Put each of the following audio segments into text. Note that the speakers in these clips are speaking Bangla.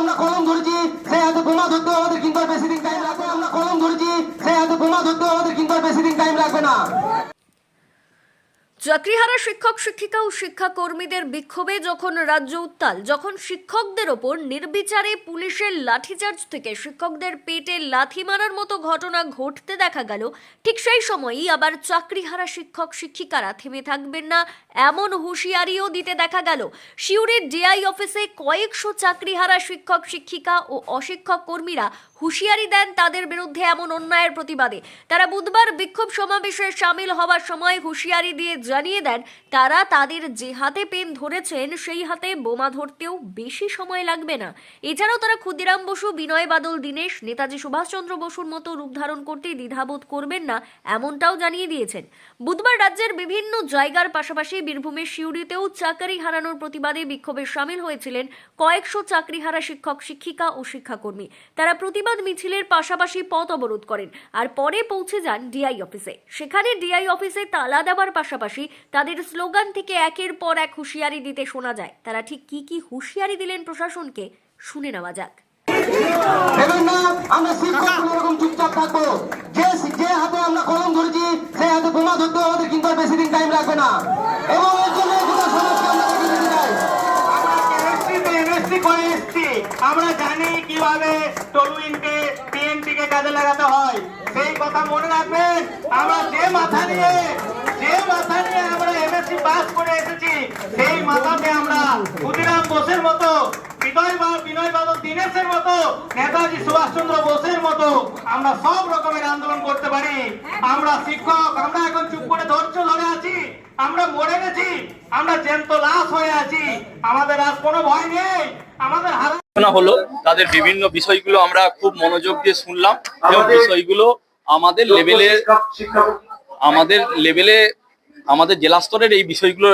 আমরা কলম ধরেছি সেই হাতে বোমা ধরতেও আমাদের কিন্তু বেশি দিন টাইম চাকরিহারা শিক্ষক, শিক্ষিকা ও শিক্ষাকর্মীদের বিক্ষোভে যখন রাজ্য উত্তাল, যখন শিক্ষকদের ওপর নির্বিচারে পুলিশের লাঠিচার্জ থেকে শিক্ষকদের পেটে লাথি মারার মতো ঘটনা ঘটতে দেখা গেল, ঠিক সেই সময়ই আবার চাকরিহারা শিক্ষক, শিক্ষিকারা থেমে থাকবেন না, এমন হুঁশিয়ারিও দিতে দেখা গেল। শিউরের ডিআই অফিসে কয়েকশো চাকরিহারা শিক্ষক, শিক্ষিকা ও অশিক্ষক কর্মীরা হুঁশিয়ারি দেন তাদের বিরুদ্ধে এমন অন্যায়ের প্রতিবাদে। তারা বুধবার বিক্ষোভ সমাবেশে সামিল হওয়ার সময় হুঁশিয়ারি দিয়ে জানিয়ে দেন, তারা তাদের যে হাতে পেন ধরেছেন, সেই হাতে বোমা ধরতেও বেশি সময় লাগবে না। এছাড়াও তারা ক্ষুদিরাম বসু, বিনয় বাদল, দীনেশ, নেতাজি সুভাষচন্দ্র বসুর মতো রূপ ধারণ করতে দ্বিধাবোধ করবেন না, এমনটাও জানিয়ে দিয়েছেন। বুধবার রাজ্যের বিভিন্ন জায়গার পাশাপাশি বীরভূমের সিউড়িতেও চাকরি হারানোর প্রতিবাদে বিক্ষোভে সামিল হয়েছিলেন কয়েকশো চাকরিহারা শিক্ষক, শিক্ষিকা ও শিক্ষাকর্মী। তারা প্রতিবাদ মিছিলের পাশাপাশি পথ অবরোধ করেন, আর পরে পৌঁছে যান ডিআই অফিসে। সেখানে ডিআই অফিসে তালা দেওয়ার পাশাপাশি তাদের স্লোগান থেকে একের পর এক হুঁশিয়ারি দিতে শোনা যায়। তারা ঠিক কি কি হুঁশিয়ারি দিলেন প্রশাসনকে শুনে নেওয়া যাক। আমরা শিক্ষক চুপচাপ থাকব। যে যে হাতে আমরা কলম ধরেছি সেই হাতে বোমা ধরতেও আমাদের কিন্তু বেশি দিন টাইম লাগবে না। এবং এর জন্য গোটা সমাজকে আমরা এগিয়ে নিতে চাই। কেমিস্ট্রিতে এমএসসি করে এসছি। আমরা জানি কীভাবে টলুইনকে পিএনপি কে কাজে লাগাতে হয়। সেই কথা মনে রাখবেন। আমরা যে মাথা নিয়ে যে মাথা নিয়ে আমরা এমএসসি পাস করে এসেছি সেই মাথাতে আমরা ক্ষুদিরাম বোসের মতো বিনয় বা- বিনয় বাদল দীনেশের মতো নেতাজি সুভাষচন্দ্র বোসের মতো আমরা সব রকমের আন্দোলন করতে পারি। আমরা শিক্ষক আমরা এখন চুপ করে ধৈর্য ধরে আছি আমরা মরে গেছি আমরা জ্যান্ত লাশ হয়ে আছি। আমাদের আর কোনো ভয় নেই আমাদের হারা হলো তাদের বিভিন্ন বিষয়গুলো আমরা খুব মনোযোগ দিয়ে শুনলাম এবং বিষয়গুলো আমাদের লেভেলে আমাদের লেভেলে আমাদের জেলা স্তরের এই বিষয়গুলো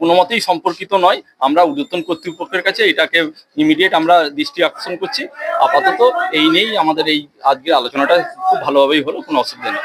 কোনো মতেই সম্পর্কিত নয়। আমরা উদ্যতন কর্তৃপক্ষের কাছে এটাকে ইমিডিয়েট আমরা দৃষ্টি আকর্ষণ করছি। আপাতত এই নিয়েই আমাদের এই আজকের আলোচনাটা খুব ভালোভাবেই হলো, কোনো অসুবিধা নেই।